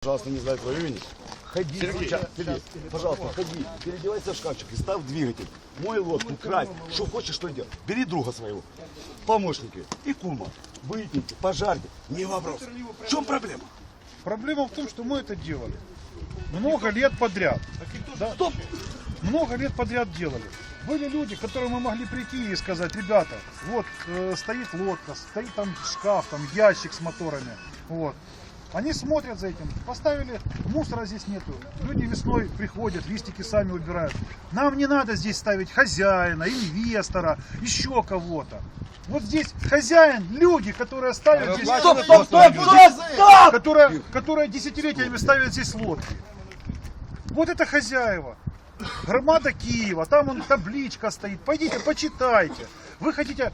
пожалуйста, не знает твое имени. Ходи, сейчас, Сергей, пожалуйста, ходи, переодевайся в шкафчик и ставь двигатель. Мой лодку, крась, что хочешь, что делай. Бери друга своего, помощника и кума. Вытяните, пожарьте, не вопрос. В чем проблема? Проблема в том, что мы это делали. Много лет подряд. Да? Стоп! Много лет подряд делали. Были люди, к которым мы могли прийти и сказать, ребята, вот э, стоит лодка, стоит там шкаф, там ящик с моторами. Вот. Они смотрят за этим, поставили, мусора здесь нету. Люди весной приходят, листики сами убирают. Нам не надо здесь ставить хозяина, инвестора, еще кого-то. Вот здесь хозяин, люди, которые ставят здесь... Стоп, стоп, стоп, стоп, стоп! Которая, которая десятилетиями ставит здесь лодки. Вот это хозяева. Громада Киева, там он табличка стоит. Пойдите, почитайте. Вы хотите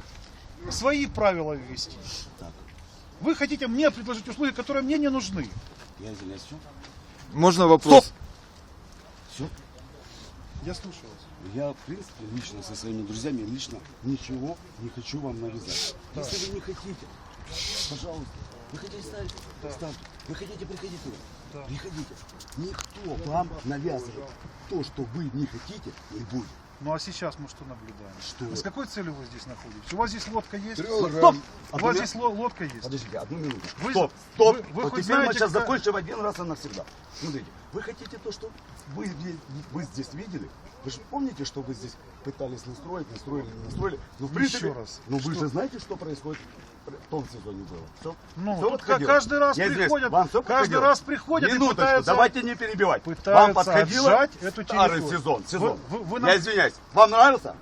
свои правила ввести. Вы хотите мне предложить услуги, которые мне не нужны. Я извиняюсь, все? Можно вопрос? Все? Я слушаю вас. Я, в принципе, лично со своими друзьями лично ничего не хочу вам навязать. Если вы не хотите, пожалуйста, вы хотите ставить, ставьте. Вы хотите, приходите туда. Приходите. Никто вам навязывает то, что вы не хотите, не будет. Ну а сейчас мы что наблюдаем? Что? А С какой целью вы здесь находитесь? У вас здесь лодка есть? Стоп! У вас здесь ло- лодка есть? Подождите, одну минуту. Вы- стоп, стоп. вы- вы вот хоть теперь мы знаете, сейчас когда- закончим один раз и навсегда. Смотрите, вы хотите то, что вы, здесь- вы здесь видели? Вы же помните, что вы здесь пытались настроить, настроили, не настроили? Ну, в принципе, Еще раз. Ну, вы же знаете, что происходит в том сезоне было? Все? Ну, Всё тут подходило? каждый раз Я приходят, вам всё каждый подходило? раз приходят и Минуточку, пытаются- давайте не перебивать. пытаются Вам подходило эту старый территорию. сезон, сезон. Вы- вы- вы Я нам- извиняюсь, вам нравился?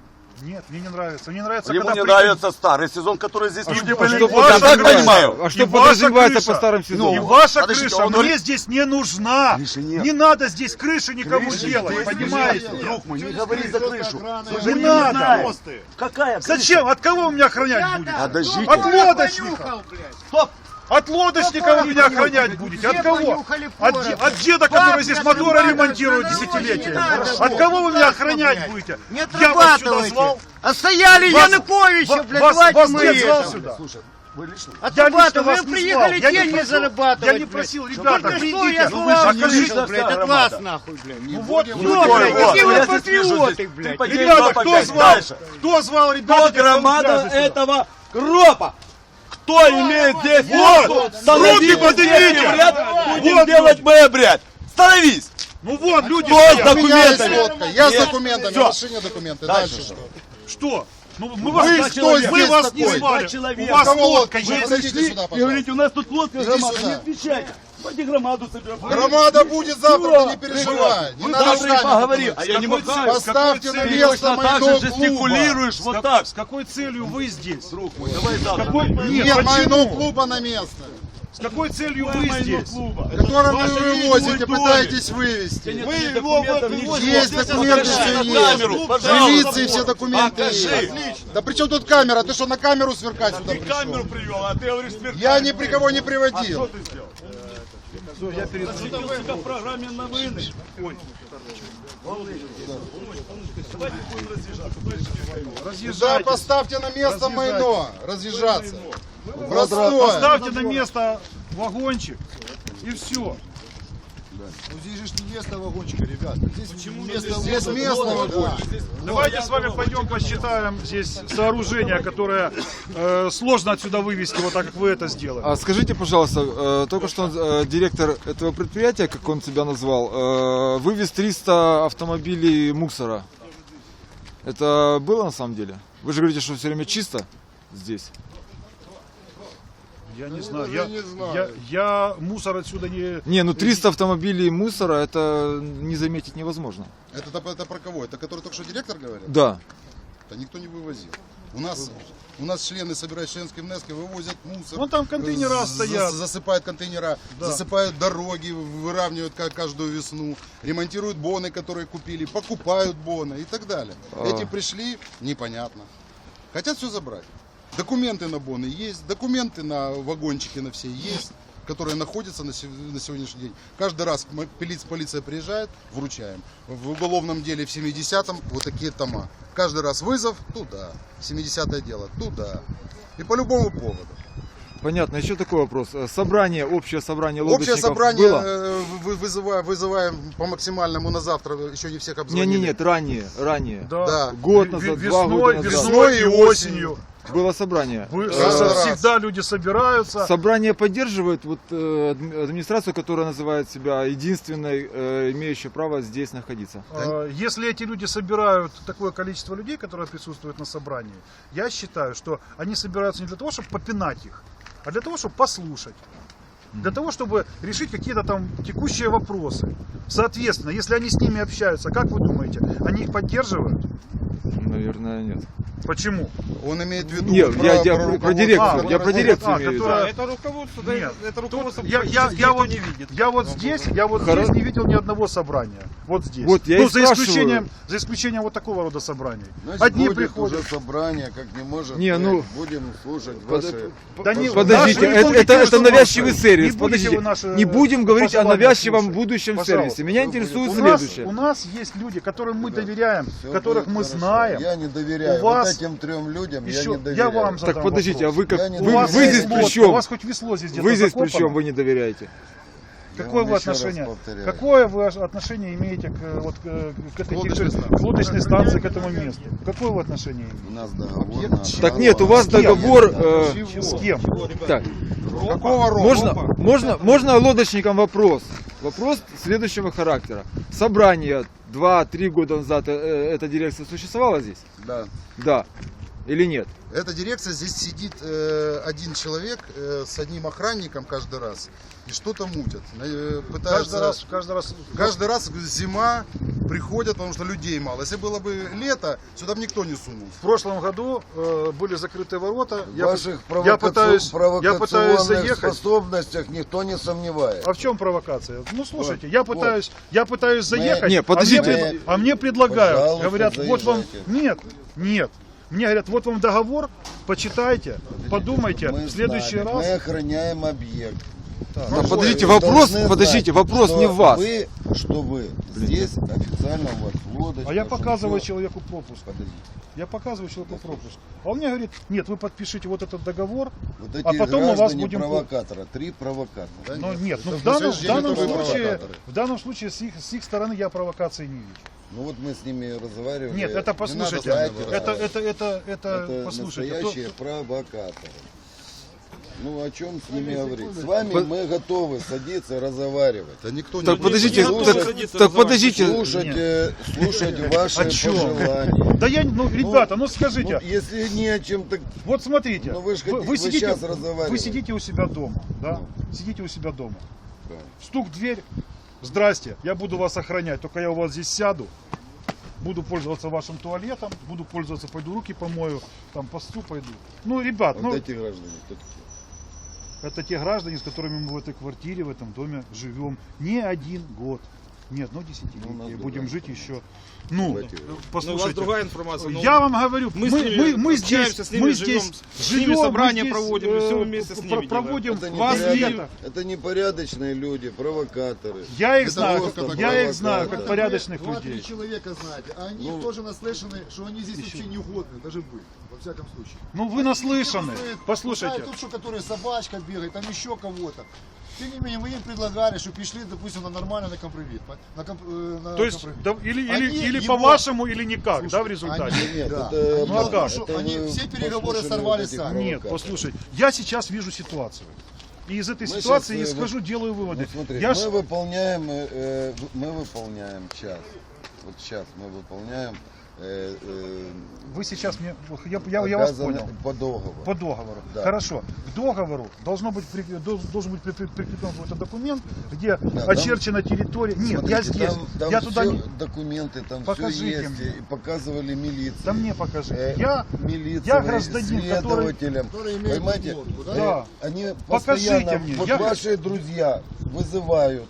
Нет, мне не нравится. Мне нравится, Ему когда не приходят- нравится старый сезон, который здесь люди что- были. а что Я так подразумевается? понимаю. А что И ваша подразумевается крыша. по старым И сезонам? ваша Подождите, крыша он мне говорит- здесь не нужна. Крыши нет. Не надо здесь крыши никому Крыши делать, здесь понимаете? нет, Друг мой, не говори за крышу. Же Не не надо. знаем. Какая крыша? Зачем? От кого вы меня охранять будете? Подождите. От лодочника. Стоп! От лодочника вы меня охранять будете. От кого? От, де- от деда, который здесь моторы ремонтирует десятилетиями. От кого вы меня охранять будете? Не Я вас сюда отрабатывайте. звал. А стояли Вас- Януковича, ва- блядь, вас- давайте вас мы дед звал сюда. Слушай, вы лично? Я лично Отрабатывать. вас Вы не приехали звал. Я не деньги просил- зарабатывать. Я не блядь. просил, Ну, ребята, только что я придите. слова же не лично блядь, от вас нахуй, блядь. Ну вот, Ну, вот, блядь, какие вот, вы патриоты, блядь. Ребята, кто звал? Кто звал ребята? Кто громада этого гропа? Кто имеет здесь Вот! Руки поднимите! Будем Вот! делать мы обряд. Становись! Ну вон, люди Кто с документами? Я с документами, Всё. в машине документы. Дальше Дальше, что? что? Ну мы вас, Вы мы кто здесь вас не такой? звали. Два человека. У вас лодка есть. Вы Пришли сюда, и говорите, у нас тут лодка Иди сюда. Не отвечайте. Пойди громаду соберем. Громада будет завтра, ты не переживай. Не Вы надо завтра и руками поговори. помогать. А я не целью? Поставьте на место Точно так же майно жестикулируешь. С Вот как- так. С какой целью вы здесь? Друг мой, давай завтра. Нет, почему? клуба на место, С какой целью вы здесь? которое вы вывозите, пытаетесь вывести. Вы его Есть документы, все есть. Милиции все документы есть. Да при чем тут камера? Ты что, на камеру сверкать сюда камеру пришел? привел, а ты говоришь смерть. Я ни при кого не Что приводил. ты сделал? Я перед... Сидел себя в программе новини. Да, Разъезжайте. поставьте на место майно. Разъезжаться. Простое. Поставьте на место вагончик и все. Ну здесь же не место вагончика, ребят. Здесь место Здесь место вагончик. Давайте с вами пойдем посчитаем здесь сооружение, которое э, сложно отсюда вывести, вот так как вы это сделали. А скажите, пожалуйста, э, только что э, директор этого предприятия, как он себя назвал, э, вывез 300 автомобилей мусора. Это было на самом деле? Вы же говорите, что все время чисто здесь. Я не знаю, даже я, не знаю. я, я мусор отсюда не... Не, ну 300 автомобилей мусора, это не заметить невозможно. Это, это про кого? Это который только что директор говорил? Да. Да никто не вывозил. У нас, у нас члены, собирают членские внески, вывозят мусор. Вон там контейнера з- стоят. Засыпают контейнера, Да. засыпают дороги, выравнивают ка- каждую весну, ремонтируют боны, которые купили, покупают боны и так далее. А. Эти пришли, непонятно. Хотят все забрать. Документы на боны есть, документы на вагончики на все есть которые находятся на, се- на сегодняшний день. Каждый раз полиция приезжает, вручаем. В уголовном деле в 70-м вот такие тома. Каждый раз вызов туда, 70-е дело туда. И по любому поводу. Понятно. Еще такой вопрос. Э, Собрание, общее собрание Общее лодочников собрание было? э, вы- вызываем, вызываем по максимальному на завтра, еще не всех Не, обзвонили. не, нет, ранее, ранее. Да. Да. Год назад, ве- два года весной, назад. весной Весной и осенью. Было собрание. Вы- Э, всегда люди собираются. Собрание поддерживает вот, э, адми- администрацию, которая называет себя единственной, э, имеющей право здесь находиться. А, Если эти люди собирают такое количество людей, которые присутствуют на собрании, я считаю, что они собираются не для того, чтобы попинать их, а для того, чтобы послушать. Для того, чтобы решить какие-то там текущие вопросы. Соответственно, если они с ними общаются, как вы думаете, они их поддерживают? Наверное, нет. Почему? Он имеет в виду Нет, про, я- я про про руководство, дирекцию, которое я про ходит. дирекцию А, имею в виду. которая- Это руководство, да, Нет. это руководство Тут я, я, я вот, не видит. я вот здесь, я вот Хоро- здесь не видел ни одного собрания. Вот здесь. Вот я ну, и за спрашиваю. исключением, за исключением вот такого рода собраний. Значит, Одни будет приходят. уже собрание, как не может. Не, быть. ну- Будем слушать Под- ваши... Да не- Подождите, это, это, это навязчивый сервис. Не Подождите, наши не будем говорить о навязчивом слушать. будущем Пожалуйста. сервисе. Меня интересует У нас, следующее. у нас есть люди, которым мы доверяем, Всё которых мы хорошо. знаем. Я не доверяю. У вас вот этим трем людям еще- я не я доверяю. вам задам Так подождите, а вы как Я вы, здесь при чем? У вас хоть весло здесь где-то Вы здесь при чем? Вы не доверяете? Я Какое вы еще раз отношение? повторяю. Какое вы отношение имеете к, э, вот, к, к этой Лодочной территории, станции. к лодочной станции, к этому месту? Какое вы отношение имеете? У нас договор Объект на Так нет, у вас С кем? договор. э, С кем? так, Какого рода? можно, можно, можно лодочникам вопрос? Вопрос следующего характера. Собрание 2-3 года назад э, э, эта дирекция существовала здесь? Да. Да. Или нет? Эта дирекция, здесь сидит э, один человек э, с одним охранником каждый раз и что-то мутят. Э, пытаются- Каждый раз, каждый раз. Каждый раз зима приходят, потому что людей мало. Если было бы лето, сюда бы никто не сунул. В прошлом году э, были закрыты ворота. В Я, ваших пы- я пытаюсь, провокаци- я пытаюсь провокационных заехать. способностях никто не сомневается. А в чем провокация? Ну слушайте, Вот, я вот. пытаюсь, я пытаюсь Мы- заехать. Не, а подождите. мне пред- А мне, предлагают, Пожалуйста, говорят, вот вам. заезжайте. Нет, нет. Мне говорят, вот вам договор, почитайте, подумайте, Мы в следующий знали, раз. Мы охраняем объект. Да, Вы подождите, вопрос, знать, подождите, вопрос что не в вас. Вы, что вы здесь официально у вас лодочка. А я показываю всё. человеку пропуск. Подождите. Я показываю человеку пропуск. А он мне говорит, нет, вы подпишите вот этот договор. Вот эти А потом мы вас будем- провокатора, три провокатора. Да Но нет, ну Это в данном, в данном случае, в данном случае с их, с их стороны я провокации не вижу. Ну вот мы с ними разговаривали. Нет, это послушайте, надо это, это, это, это, Это послушайте. то- настоящие провокаторы. Ну о чем с ними говорить? С вами мы готовы садиться, разговаривать. Да никто не Так подождите, не готовы так, садиться так подождите. Слушать, Нет. э, слушать ваши О чем? пожелания. Да я, ну, ребята, ну скажите, Ну, если не о чем, так вот смотрите, Ну, вы ж вы, хотите- вы вы сидите, щас разговариваете. вы сидите у себя дома, да? Сидите у себя дома. Да. Стук в дверь. Здрасте, я буду вас охранять, только я у вас здесь сяду. Буду пользоваться вашим туалетом, буду пользоваться, пойду руки помою, там посту пойду. Ну, ребят, вот ну, эти граждане. кто такие? это те граждане, с которыми мы в этой квартире, в этом доме живем не один год. Не одно Ну, десятилетие. нас Будем жить еще. Ну, Давайте. Ну, у вас послушайте. другая информация. ну, Я вам говорю, мы, мы с мы, ними мы здесь, общаемся, с ними мы живем, здесь с ними живем, собрания мы здесь, проводим, и э, всё вместе с ними проводим Это, вас непорядочные- лето. это непорядочные люди, провокаторы. Я их Это знаю, как- как я их знаю как Да, порядочных Два-три людей. человека знаете, а они Ну, тоже наслышаны, что они здесь вообще не угодны, даже вы, во всяком случае. Ну вы наслышаны. Послушайте. знают Тут что, который собачка бегает, там еще кого-то. Тем не менее, мы им предлагали, чтобы пришли, допустим, на нормально на компромит. На комп- э, на То есть, да, или, или, Они или его- по-вашему, или никак, Слушай, да, в результате? они- Нет, Да. это, Ну, а как? это Они вы все переговоры сорвали сами. Нет, послушай, я сейчас вижу ситуацию. И из этой Мы ситуации щас, э, исхожу, делаю Ну, выводы. смотри, я мы ж- выполняем, э, э, мы выполняем час. Вот сейчас мы выполняем. Э, э, Вы сейчас мне, я, я, я вас обязаны понял. По договору. По договору. Да. Хорошо. К договору должно быть дол- должен быть при- при- прикреплен какой-то документ, где там- очерчена территория. Нет, я Смотрите, здесь. Там, там я туда всё, не. документы, там Покажите все есть. мне. И показывали милиции. Да мне покажи. Э, Я, милиции, я гражданин, который- следователям. Который имеет Понимаете, да? э, Да. они Покажите постоянно, мне. вот Я- ваши друзья вызывают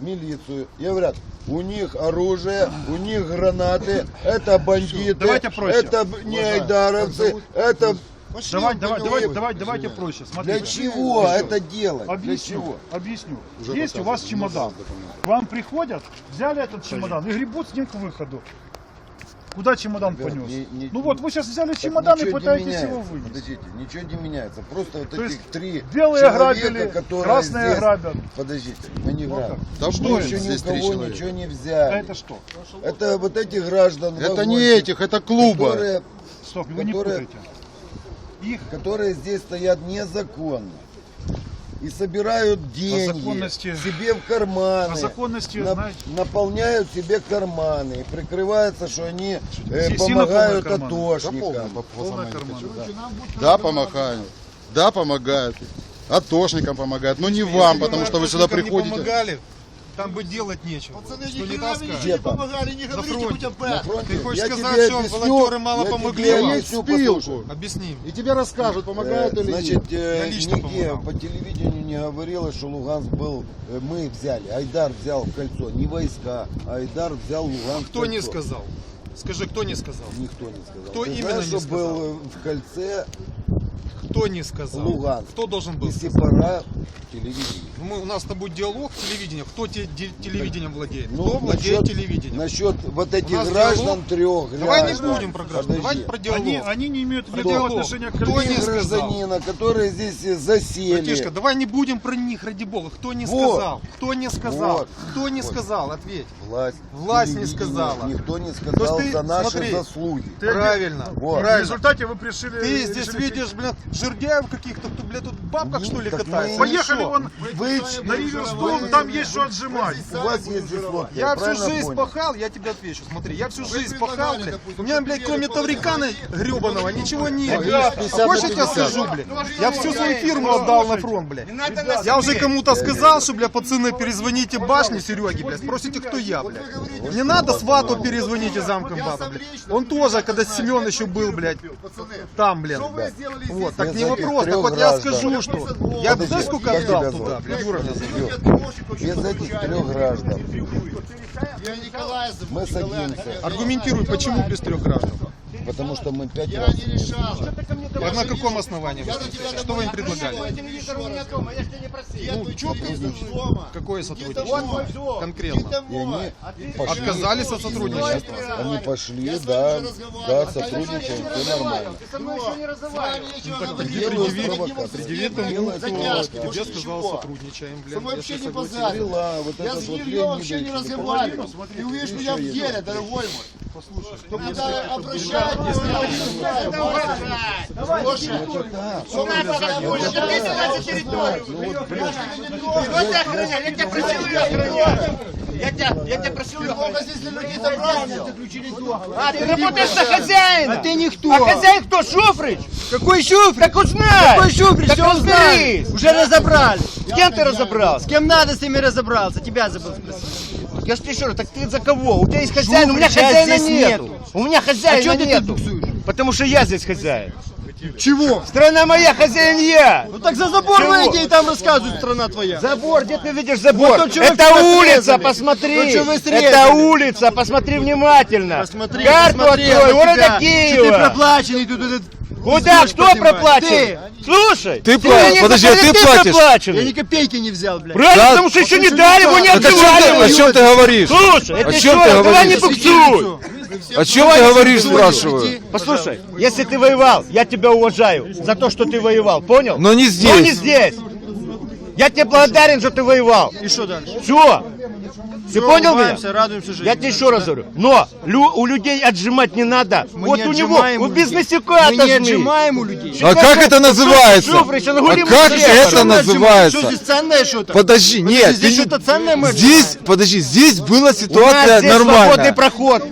милицию и говорят, у них оружие, у них гранаты, это бандиты, давайте проще. это не айдаровцы, это Пошли давай, давай, давай, давай, давайте проще. для Смотрите. чего это делать? Для Объясню, чего? объясню. Есть у вас чемодан. К вам приходят, взяли этот чемодан и гребут с ним к выходу. Куда чемодан Да, понес? не- не- ну вот, вы сейчас взяли чемодан и не пытаетесь его вынести. Подождите, ничего не меняется. Просто вот То этих три белые человека, грабили, которые красные здесь... грабят. Подождите, мы не Вот грабим. Да что еще ни здесь у кого человека? ничего не взяли. это что? Это вот эти граждан Это не этих, это клуба. которые, Стоп, вы не Которые- путайте. Их которые здесь стоят незаконно. И собирают деньги законности- себе в карманы. о законности, на- знаете, наполняют себе карманы. И прикрываются, что они э, помогают. Да атошникам. по полная хочу, да. Да, помогают. Да, помогают. Атошникам помогают. Но не вам, потому что вы сюда Атошникам не приходите. помогали, там бы делать нечего. Пацаны, что ни не хера вы таскать. ничего Где не помогали, не говорите фронте. хоть об На этом. фронте. Ты хочешь Я сказать, тебе что объясню, волонтеры мало я помогли тебе вам? объясню, послушай. Объясни. И тебе расскажут, помогают Э, или Значит, нет. э, Я лично нигде помогал. по телевидению не говорилось, что Луганск был, э, мы взяли, Айдар взял в кольцо, не войска, а Айдар взял Луганск в Кто не кольцо. сказал? Скажи, кто не сказал? Никто не сказал. Кто Ты именно знаешь, не что был э, в кольце Кто не сказал? Луганск. Кто должен был и сказать? сепара телевидение. Ну, мы, у нас с тобой диалог телевидения. Кто те- де- телевидением владеет? Ну, Кто владеет насчет- телевидением? Насчет вот этих граждан диалог. трех Давай не граждан. будем про граждан, Подожди. давай про диалог. они, они не имеют никакого отношения к Кто не гражданина, которые здесь засели. Братишка, давай не будем про них, ради бога. Кто не Вот. сказал? Кто не сказал? Вот. Кто не Вот. сказал? Ответь. Власть. Власть не сказала. Никто не То сказал есть ты- за наши смотри, заслуги. Ты- Правильно. Вот. В Правильно. результате вы пришли... Ты здесь решили- видишь, блин, жердяев каких-то, кто, блядь, тут в бабках, Ну, что ли, катается? Поехали вон Вы, на Риверсдом, там есть что отжимать. у вас есть здесь лодка, Я всю жизнь понял? пахал, я тебе отвечу. Смотри, я всю жизнь пахал, блядь. У меня, блядь, кроме Таврикана гребаного ничего нет. А 50 хочешь, я тебя 50? скажу, блядь? Я всю свою фирму отдал на фронт, блядь. Я уже кому-то сказал, что, блядь, пацаны, перезвоните башне Сереге, блядь, спросите, кто я, блядь. Не надо свату перезвоните замкомбата, блядь. Он тоже, когда Семен еще был, блядь, там, блядь. что вы сделали здесь? Вот, так Без не вопрос, так вот я скажу, что я Подожди, знаешь, сколько отдал туда, блядь, меня зовут. Без этих трех граждан. Мы садимся, Аргументируй, почему без трех граждан? Потому что мы пять Я раз не решал. А на каком основании? Я на тебя Что вы им предлагали? Ну, четко дома. Какое сотрудничество? Конкретно. И они пошли, Отказались от сотрудничества. они пошли, Я да, да, сотрудничаем, все нормально. Со мной еще не разговаривал. Делают провокацию. Предъявит ему, Затяжки, тебе сказал, сотрудничаем, Со блин. мной если вообще не базарил. Я с Ильей вообще не разговаривал. Ты увидишь меня в деле, дорогой мой. Только надо обращать Ну Я тебя, я тебя просил. А, ты работаешь на хозяина! А ты никто. А хозяин кто? Шуфрич? Какой Шуфрик? Так узнай! Какой Шуфрик? Так разберись! Уже разобрались. С кем ты разобрался? С кем надо, с теми разобрался. Тебя забыл спросить. Я ж тебе еще раз, так ты за кого? У тебя есть хозяин, у меня хозяина нету. У меня А хозяина тут нету. Потому что я здесь хозяин. Чего? Страна моя, хозяин я. Ну так за забор Чего? выйди и там рассказывают, страна твоя. Забор, где ты видишь забор? то, вы Это улица, посмотри. То. Это улица, посмотри внимательно. Посмотри, Карту посмотри открой, города тебя. Что ты Киева. проплаченный тут этот... Куда? Здесь Кто? Ты. Слушай, Ты ты пла- не подожди, а ты платишь? Я ни копейки не взял, блядь. Правильно, Да, потому что еще не дали, его не так. Так о чем ты, о отзывали. чем ты говоришь? Слушай, это О еще чем ты давай не говоришь? буксуй. О чем ты говоришь, спрашиваю? Послушай, если ты воевал, я тебя уважаю за то, что ты воевал, понял? Но не Но не здесь. здесь. Я тебе благодарен, что ты воевал. И что дальше? Все. Ты понял меня? Радуемся жизни. Я тебе еще раз говорю. Но лю- у людей отжимать не надо. Мы вот не у него, отжимаем у у людей. бизнесика Мы не отжимаем у людей. А как это называется? Шуфрич, А как это Что мы отжимаем? называется? Что здесь ценное что-то? Подожди, нет, здесь ты не- что-то ценное мы здесь, подожди, здесь была У нас ситуация здесь свободный нормальная. проход.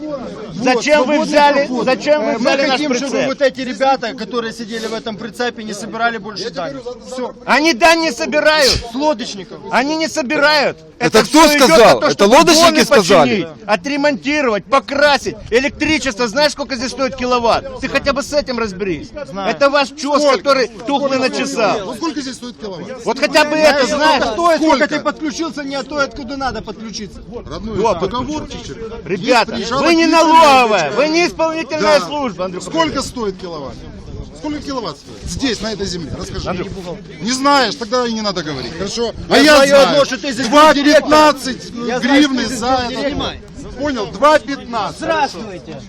Зачем вы свободный взяли, проход. зачем вы Э, взяли Мы наш хотим, чтобы прицеп? вот эти ребята, которые сидели в этом прицепе, не собирали больше дань. Все. Они дань не собирают. С лодочников. Они не собирают. Это кто всё идет сказал? то, Это лодочники сказали? починить, Отремонтировать, покрасить. Электричество, знаешь, сколько здесь стоит киловатт? Ты хотя бы с этим разберись. Это ваш чес, который тухлый на часах. Ну сколько здесь стоит киловатт? Вот хотя бы это знаешь. Стоит, сколько Сколько? ты подключился, не а то, откуда надо подключиться. Родной, Вот, договорчичек. Ребята, вы не налоговая, вы не исполнительная Да. служба, Андрюха. Сколько стоит киловатт? Сколько киловатт стоит? Здесь, на этой земле. Расскажи. Не знаешь, тогда и не надо говорить. Хорошо? А я, знаю знаю. одно, что ты здесь 2,19 гривны за это. Понял? 2.15. Здравствуйте.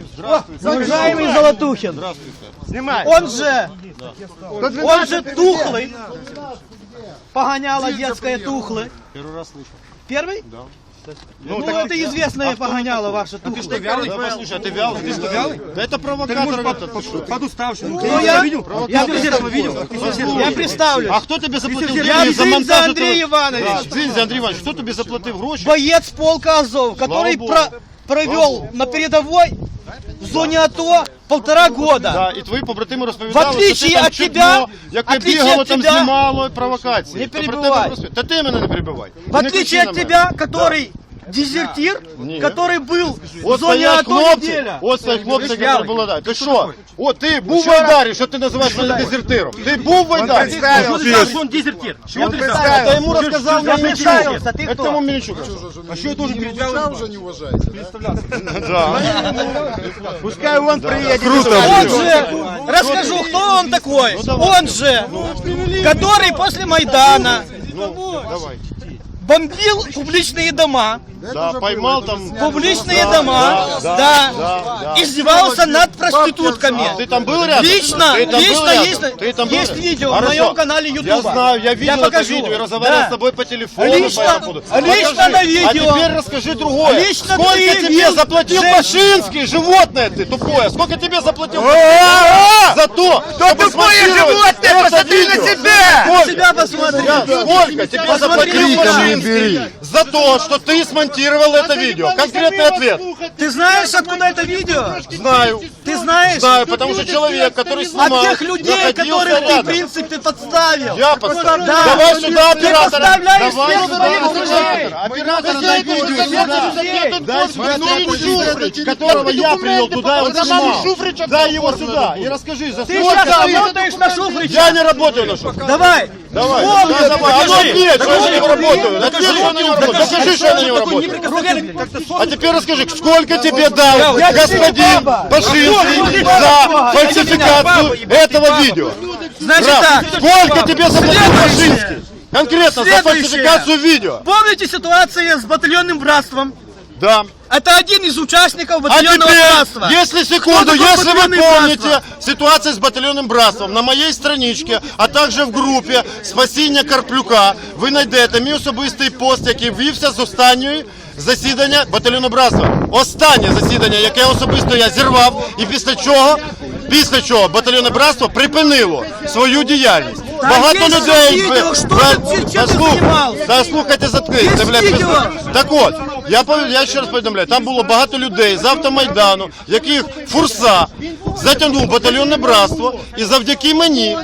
Уважаемый Золотухин. Здравствуйте. Он же, он же тухлый. Погоняло детское тухлый. Первый раз слышу. Первый? Да. Ну, это известное погоняло ваше тухлое. Ты что, вялый? Послушай, а ты вялый? Ты что, вялый? Да это провокатор. Подуставший. Ну, я, я, видел? я представлю. А хто тобі заплатив Я гроші за Дзинза монтаж? Андрій этого- Іванович. Да, Дзинза Андрій Іванович, хто тобі заплатив гроші? боец полка Азов, который Богу. про- провел на передовой в зоне АТО полтора года. Да, і твої побратими розповідали, В отличие що ти там от чутно, тебя, яке отличие бігало от там тебя, знімало провокації. не То про тебе перебивай. розпов- Та ти мене не перебивай. В Не отличие кричи на от мене. тебя, который дезертир, Ні. который был в От зоне стоять АТО хлопці, неделя. от стоять хлопці, Ти ж які вялий. були да. Ти що? О, ти був в Айдарі, що ти називаєш мене дезертиром? Ти був в Айдарі? Он дезертир. Та йому розказав Я Мельничук. представился, ты Это кто? ему Мельничук. А что, тоже перед уже не уважаете, да? Да. Пускай он приедет. Круто Он же, расскажу, кто он такой. Он же, который после Майдана Давай. бомбил публичные дома. Да, поймал там... Публичные Да, дома, да, да, да, да. издевался над проститутками. Ты там был рядом? Лично, Ты там был лично рядом? есть, Ты там был есть рядом? видео в Хорошо. моем канале Ютуба. Я знаю, я видел это покажу. видео, я разговаривал Да. с тобой по телефону. Лично- по этому поводу. лично Покажи. на видео. А теперь расскажи другое. Лично Сколько ты тебе видел заплатил женщин? Пашинский, животное ты тупое? Сколько тебе заплатил за то, Кто чтобы тупое смонтировать животное? это Посмотри на видео? себя! Сколько? Себя посмотри! Я- Сколько тебе Посмотри заплатил на Пашинский за то, что ты смонтировал это видео? Конкретный ответ. Ты знаешь, откуда это видео? Знаю. Ты знаешь? Знаю, потому что человек, который От снимал, тех людей, которых ты, в принципе, подставил. Я подставил. Да. Давай сюда Ты оператора. подставляешь Давай сюда оператора. Оператора дай видео. Дай сюда Шуфрич, которого я привел туда, он снимал. Дай его сюда и расскажи, за Ты сейчас работаешь на Шуфрича. Я не работаю на Шуфрича. Давай. Давай, Вспомни, да, давай. А ну покажи. ответь, что я на него Докажи. Ответь, что на него работаю. Докажи, что на него работаю. А теперь расскажи, сколько тебе дал господин баба. Пашинский за фальсификацию этого видео? Значит так. Сколько тебе заплатил. Пашинский? Конкретно за фальсификацию видео. Помните ситуацию с батальонным братством? Да. Это один из участников А батальонного теперь, братства. если секунду, такое если вы батальонное помните братство? ситуацию с батальонным братством на моей страничці, а також в групі Спасіння Карплюка, ви знайдете мій особистий пост, який ввівся з останньої засідання батальйону братства. Останнє засідання, яке особисто я зірвав, і після чого, після чого батальйонне братство припинило свою діяльність. Багато людей відео, б- що б- ти- чим Та ти слух- знімався? Та слухайте, заткнись. Блядь, так от, я, я ще раз повідомляю, там було багато людей з автомайдану, яких фурса затягнув батальйонне братство, і завдяки мені,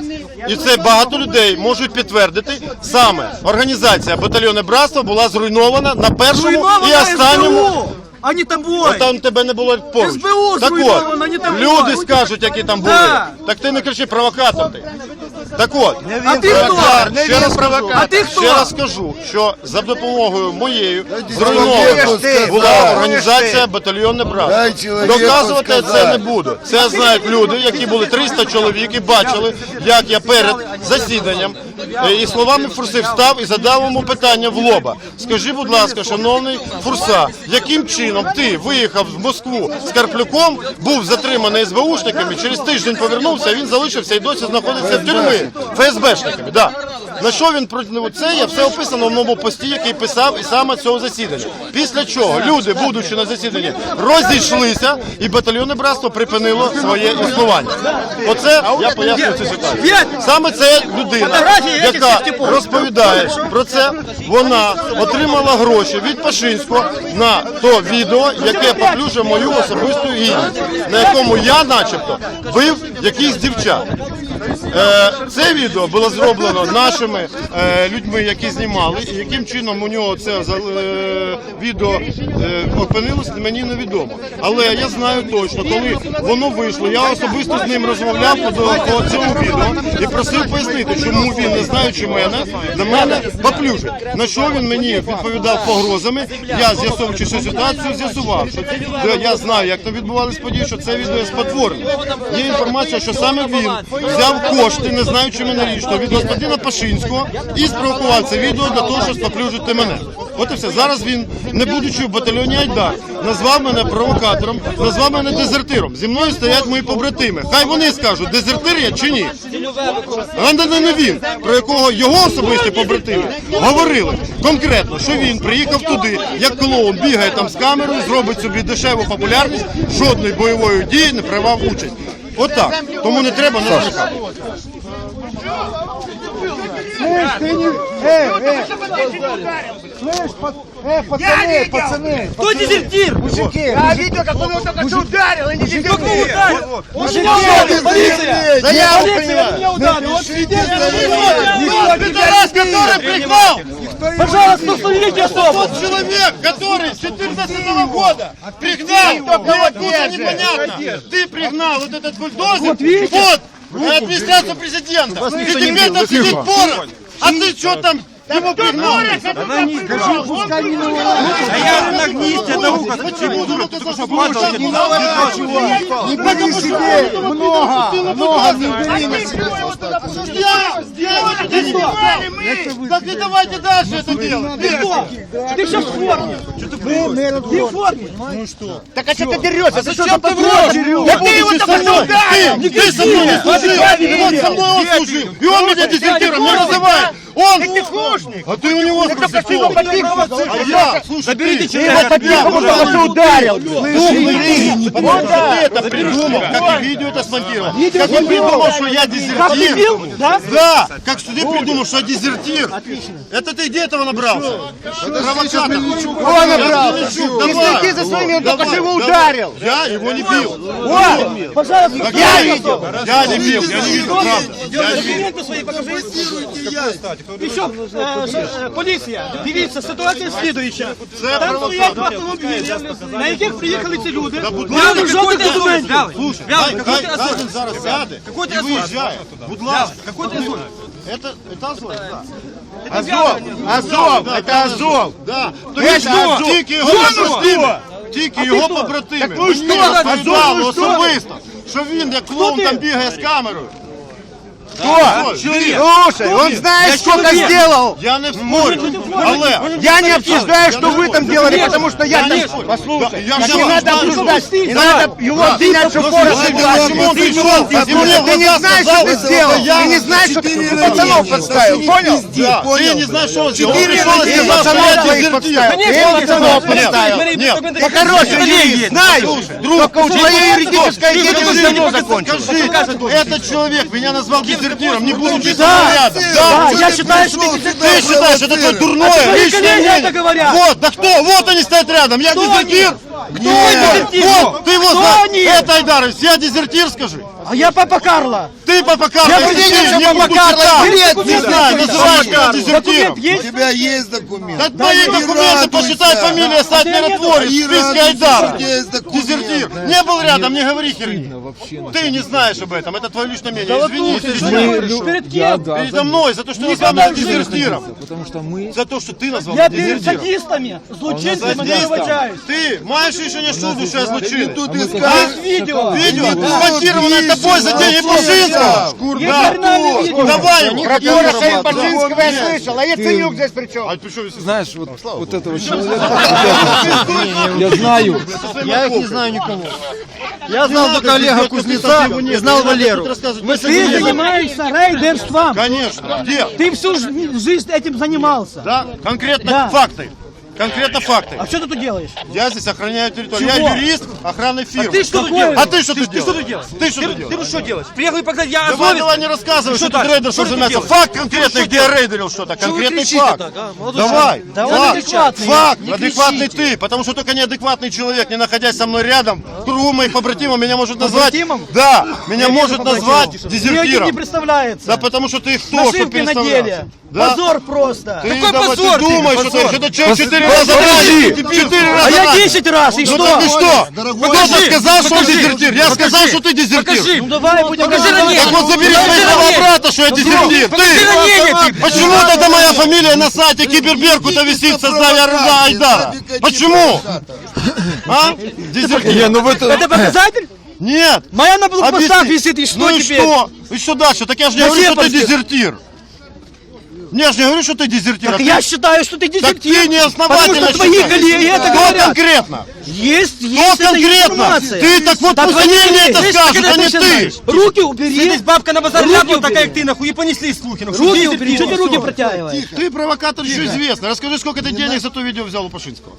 і це багато людей можуть підтвердити, саме організація батальйонне братство була зруйнована на першому і останньому. А не тобой. Там тебе не було поруч. СБУ так зруйновано, не от, тобою. люди скажуть, які там були. Да. Так ти не кричи, провокатор ти. Так от, А ти я ще раз провокатор. А ти хто? ще раз скажу, що за допомогою моєю зруйнована була організація батальйонне Дай братство. Доказувати це не буду. Це знають люди, які були 300 чоловік і бачили, як я перед засіданням і словами Фурси встав і задав йому питання в лоба. Скажи, будь ласка, шановний Фурса, яким чином ти виїхав в Москву з Карплюком, був затриманий СБУшниками, через тиждень повернувся, він залишився і досі знаходиться в тюрмі ФСБшниками. Да. На що він проти ну, це? Я все описано в моєму пості, який писав і саме цього засідання. Після чого люди, будучи на засіданні, розійшлися, і батальйонне братство припинило своє існування. Оце я пояснюю цю ситуацію. Саме це людина, яка розповідає про це. Вона отримала гроші від Пашинського на то відео, яке поплюжує мою особисту гідність, на якому я, начебто, бив якихось дівчат. Е, це відео було зроблено нашими е, людьми, які знімали, і яким чином у нього це е, відео е, опинилось, мені невідомо. Але я знаю точно, коли воно вийшло, я особисто з ним розмовляв по, цьому відео і просив пояснити, чому він, не знаючи мене, на мене поплюжить. На що він мені відповідав погрозами. Я з'ясовуючи цю ситуацію, з'ясував, що я знаю, як там відбувались події, що це відео спотворене. Є інформація, що саме він взяв кошти, не знаючи мене лічно, від господина Пашинського і спровокував це відео для того, щоб споплюжити мене. От і все. Зараз він, не будучи в батальйоні Айдар, назвав мене провокатором, назвав мене дезертиром. Зі мною стоять мої побратими. Хай вони скажуть, дезертир я чи ні. А не, він, про якого його особисті побратими говорили конкретно, що він приїхав туди, як клоун, бігає там з камерою, зробить собі дешеву популярність, жодної бойової дії не приймав участь. Отак. Тому не треба нас. Слышь, ты не... Эй, эй! Слышь, па- э, пацаны, пацаны! Кто дезертир? Мужики, Я видел, как он его только что ударил, и не дезертир. Ударил, полиция! Заяву меня ударил, он Пидорас, который пригнал! Пожалуйста, установите особо! Тот человек, который с 14 года пригнал, откуда непонятно, ты пригнал вот этот бульдозер Вот видите? под администрацию президента. И теперь там сидит порох. А ты что там его пригнал? А я на гнисте наука. Почему ты вот это не бери себе! Много, много, не бери на себя! Я сделал это не Так и давайте дальше это делать. Ты кто? Ты сейчас в форме. Ты в форме. Ну что? Так а что ты дерешься? Ты что ты врешь? Да ты его ударил! Ты, со мной не служил, вот со мной он служил, и он меня дезертиром не называет. Он, а ты у него спроси, кто? А я, слушай, ты, ты его только что ударил. Умный, потому что ты это придумал, как и видео это смонтировал. Как он придумал, что я ты дезертир. Да? Да, как что ты придумал, что я дезертир. Отлично. Это ты где этого набрался? Провокатор. Он набрался. Давай. за своими, он только его ударил. Я его не бил. Пожалуйста, я видел. Я не бил, я не видел, правда. Я не видел. документы свои покажи. Еще, э, ж- э, поліція, дивіться, ситуація слідуюча. Це Там стоять провокатор. автомобілі, на яких приїхали ці люди. будь Не ласка, жодних документів. Слушай, хай, хай, хай він зараз сяде і виїжджає. Будь ласка. Какой ты Азов? Это, это Азов, да. Азов, Азов, это Азов. Да. То есть Азов. Тільки його побратими. Тільки його побратими. Мені розповідали особисто, що він як клоун там бігає з камерою. Хто? Слушай, он знает, сколько сделал. Я не спорю, але... Я не обсуждаю, что вы там делали, потому что я там... Послушай, не надо обсуждать, не надо его обвинять, что Ну, порох собирал. Ты не знаешь, что ты сделал, ты не знаешь, что ты пацанов подставил, понял? Ты не знаешь, что он сделал. Четыре пацанов твоих подставил. Ты пацанов подставил. Нет, юрист, знаю. Только у твоей юридическая деятельность закончилась. Скажи, этот человек меня назвал дезертиром, не со Да, мной рядом. да, я считаю, что ты Ты считаешь, это твое дурное твои личное коллеги мнение? это говорят. Вот, да кто? Вот они стоят рядом. Я дезертир. Кто дезертир? Вот, ты его Кто знаешь. они? Это Айдарович, я дезертир, скажи. А я папа Карла. Ты папа Карло, Я если президент ты не Папа Карло, там, билет не нет. знаю, называешь меня Документ дезертиром. У есть? тебя есть документ? Да твои документы, посчитай фамилия, стать миротворец, в списке Айдара. Дезертир. Не был рядом, не говори херни. Ты не знаешь об этом, это твое личное мнение. Извини, Мы- Перед кем? передо мной за то, что назвал меня дезертиром. Потому что мы... За то, что ты назвал Я меня перед дезертиром. садистами, злочинцами не Садистом. вибачаюсь. Ты маешь решение суду, что я злочинец. Тут Есть видео. Видео, смонтированное тобой за деньги Пушинского. Есть Да. оригинальное видео. Давай его. Бажинского я слышал, а Яценюк здесь при чем? А при чем Знаешь, вот, вот этого человека, я знаю, Я их не знаю никого. Я знал только Олега Кузнеца и знал Валеру. Ты занимаешься рейдерством. Конечно. Где? Ты всю жи- жизнь этим занимался. Да, конкретно факты. Конкретно факты. А что ты тут делаешь? Я здесь охраняю территорию. Чего? Я юрист охранной фирмы. ты что тут делаешь? А ты что Ты- тут ты что тут делаешь? Ты что тут делаешь? что делаешь? Приехал и показать, я Давай, давай, не рассказывай, что, тут рейдер, что занимается. Факт конкретный, где я рейдерил что-то. Конкретный факт. Давай. Да он факт. адекватный. Факт. Не адекватный ты. Потому что только неадекватный человек, не находясь со мной рядом, в кругу моих побратимов, меня может назвать... Побратимом? Да. Меня может назвать один не дезертиром. представляется. Да потому что ты кто, что деле. Да? Позор просто. Ты, давай, ты думаешь, что ты, это человек раза раньше. Четыре раза А я раньше. 10 раз, и Ну что? и что? Кто-то сказал, что он дезертир. Я сказал, что ты дезертир. Ну давай будем Так вот забери свои слова обратно, что я дезертир. Ты! Почему тогда моя фамилия на сайте Киберберкута висит в составе Айдара? Почему? А? Дезертир. не, ну это... Показатель? Нет. Моя на блокпостах висит, и что Ну и теперь? что? И что дальше? Так я же не говорю, что ты дезертир. Не, я же не говорю, что ты дезертир. а Так ты- я считаю, что ты Так дезертир. ты неосновательно Потому что твои считаешь. коллеги это Кто говорят. конкретно? Есть, Кто есть эта конкретно? Ты так вот Так они мне это скажут, а не ты. знаешь. Руки убери. бабка на базаре Руки ляпнула, убери. такая, как ты, нахуй, и понесли слухи. нахуй. Руки Что убери. ты Что ты руки протягиваешь? Ты провокатор еще известный. Расскажи, сколько ты денег за то видео взял у Пашинского.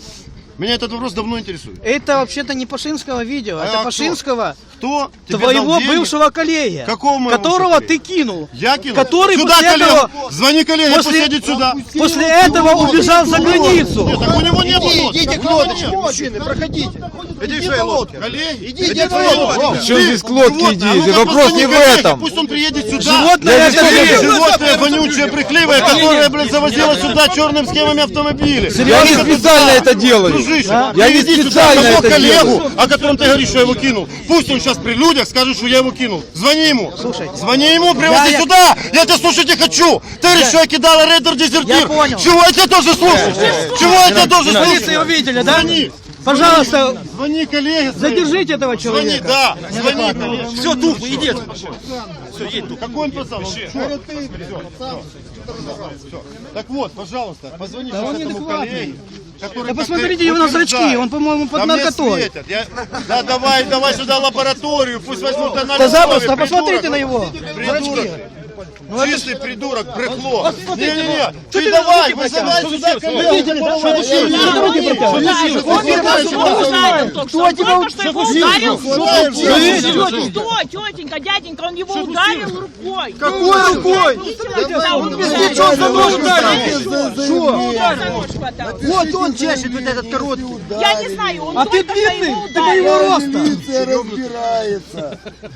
Меня этот вопрос давно интересует. Это вообще-то не Пашинского видео, А это кто? Пашинского, Кто тебе твоего бывшего коллеги, Какого моего которого бывшего ты кинул. Я кинул. Который сюда, после коллега. этого- Звони коллеге, после- пусть едет сюда. После этого убежал за границу. Нет, так у него не было. Идите к лодочке, мужчины, проходите. Иди к лодке. Коллеги, Идите к лодке. Причем здесь к лодке животное, иди? а ну-ка, Вопрос не в коллеги, этом. Пусть он приедет сюда. Животное это Животное вонючее, брехливое, которое, блядь, завозило сюда черным схемами автомобиля. Я не специально это делаю. Дружище, Я не приведи сюда специально того это коллегу, делаю. о котором ты говоришь, что я его кинул. Пусть он сейчас при людях скажет, что я его кинул. Звони ему. Слушай. Звони ему, привози Я- сюда. Я тебя слушать не хочу. Ты говоришь, что я кидала рейдер дезертир. Я понял. Чего я тебя тоже слушаю? Чего я тебя тоже Полицию слушаю? увидели, да? Звони. Пожалуйста, Звони коллеге. задержите этого Звони, человека. да. Звони коллеге. Все, тухло, иди. Какой он пацан? Он всё. Так вот, пожалуйста, позвони Да этому коллеге. Который Да посмотрите его на зрачки, он, по-моему, под наркотой. Я- Да давай, давай сюда лабораторию, пусть возьмут анализ Да запросто, придурок. посмотрите на его Придурок. Зрачки. Чистый придурок, брехло. Не-не-не, ну, что ты давай, вызывай сюда коллегу. Что? Кто тебя ударил? Что, тетенька, дяденька, он его ударил рукой. Какой рукой? Ты что за нож Вот он чешет вот этот короткий. Я не знаю, он А ты что длинный, ты моего ударил. роста.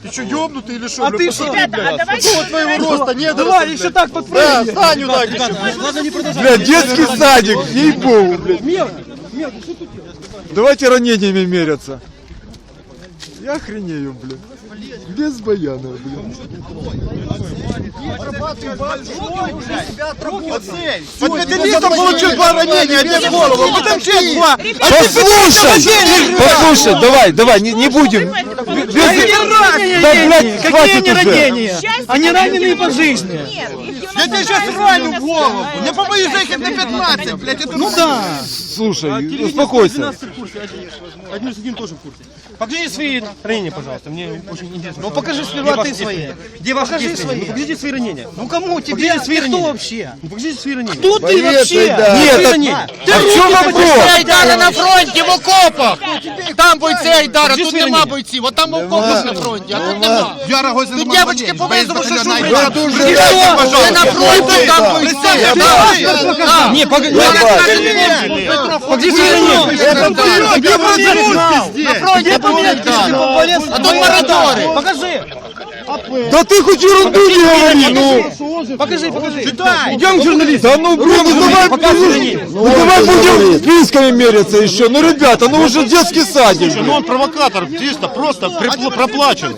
Ты что, ёбнутый или что? А ты что? Ребята, а давайте... Твоего роста нет. Давай, еще так Да, подпрыгни. стань так. Бля, детский садик, ей-богу, блядь. Давайте ранениями меряться. Я охренею, блядь. Без баяна, блядь. Специалистом получил два ранения, один в голову, потом еще два. Послушай, послушай, давай, давай, не, не будем. Без- Да, блядь, Какие хватит они уже. ранения? Они раненые по жизни. Я тебе сейчас раню в голову. Не побоюсь заехать на 15, блядь. это Ну да. Слушай, успокойся. Один из один тоже в курсе. Покажи свои ранения, пожалуйста. Мне очень интересно. Ну покажи сперва ты свои. Где ваши Покажи действия? свои. Ну, покажите свои ранения. Ну кому тебе? Покажите свои Ты кто ранения. вообще? Ну, покажите свои ранения. Кто ты Привет, вообще? Айдар. Нет, так, ранения. а в чем вопрос? Айдара на фронте, в окопах. Там бойці Айдара, Где тут свои нема ранения? бойців. От там в окопах на фронті, а тут нема. Я рогозин Ти дівчатки по визову шашу Ви прийшов. дуже Ти на фронті, там бойці. Да. Не, погоди. Я бачу. Покажи свои ранения. На фронті бойці. А тут мораторій. Покажи. Да ты хоть ерунду не говори, ну. Покажи, покажи. Идем, журналист. Да ну, блин, ну давай, ну давай будем списками меряться еще. Ну, ребята, ну уже детский садик. Ну он провокатор, чисто, просто припл- проплачен.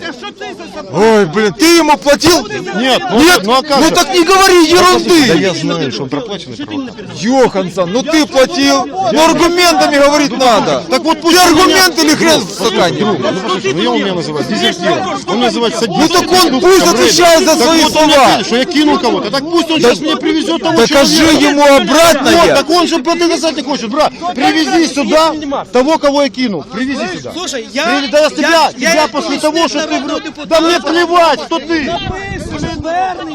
Ой, блин, ты ему платил? Нет, ну, Нет, ну а как ну так не говори ерунды. Я знаю, что он проплаченный провокатор. Йохансон, ну ты платил, ну аргументами говорить надо. Так вот пусть аргументы или хрен в стакане? Ну послушай, ну я он меня называет дезертиром. Он называет садистом. Ну так он пусть отвечает за свои вот слова. что я кинул кого-то. Так пусть он сейчас мне привезет того Докажи человека. ему обратно Вот, так он же доказать не хочет, брат. Привези сюда того, кого я кинул. Привези сюда. Слушай, я... Да я тебя, тебя после того, что ты... Да мне плевать, кто ты.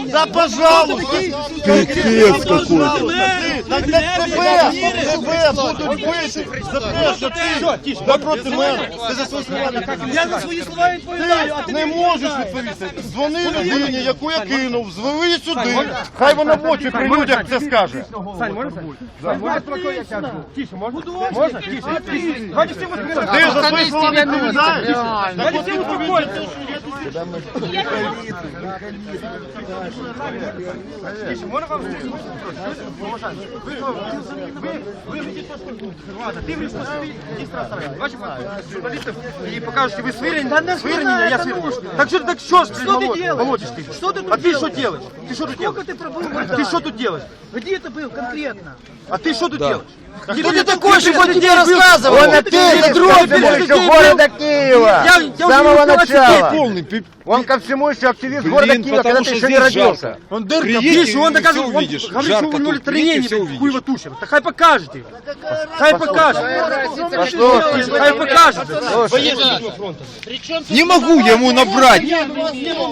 Да пожалуйста. Пипец какой-то. За те, що ти за свої слова відповідаю, а ти не можеш відповісти. Дзвони людині, яку я кинув, звели її сюди. Хай вона в очі при людях це скаже. Ти за свої слова не відповідаєш? Так от відповідь. И покажете, вы свырение, свырение, я свырение. Так что, так Что, ты делаешь? молотишь ты? Что ты тут А ты делаешь? что делаешь? Ты что тут Сколько делаешь? ты пробыл в Ты что тут делаешь? Где ты был конкретно? А ты что тут делаешь? Кто ты такой, чтобы тебе рассказывал? Он что города Киева. Я- я С самого начала. Он ко всему еще активист города Блин, Киева, когда ты еще не родился. Он дырка, видишь, он доказывает, он говорит, что у него увидишь. хуево тушим. Хай покажете. Хай покажет. Хай покажет. Не могу я ему набрать.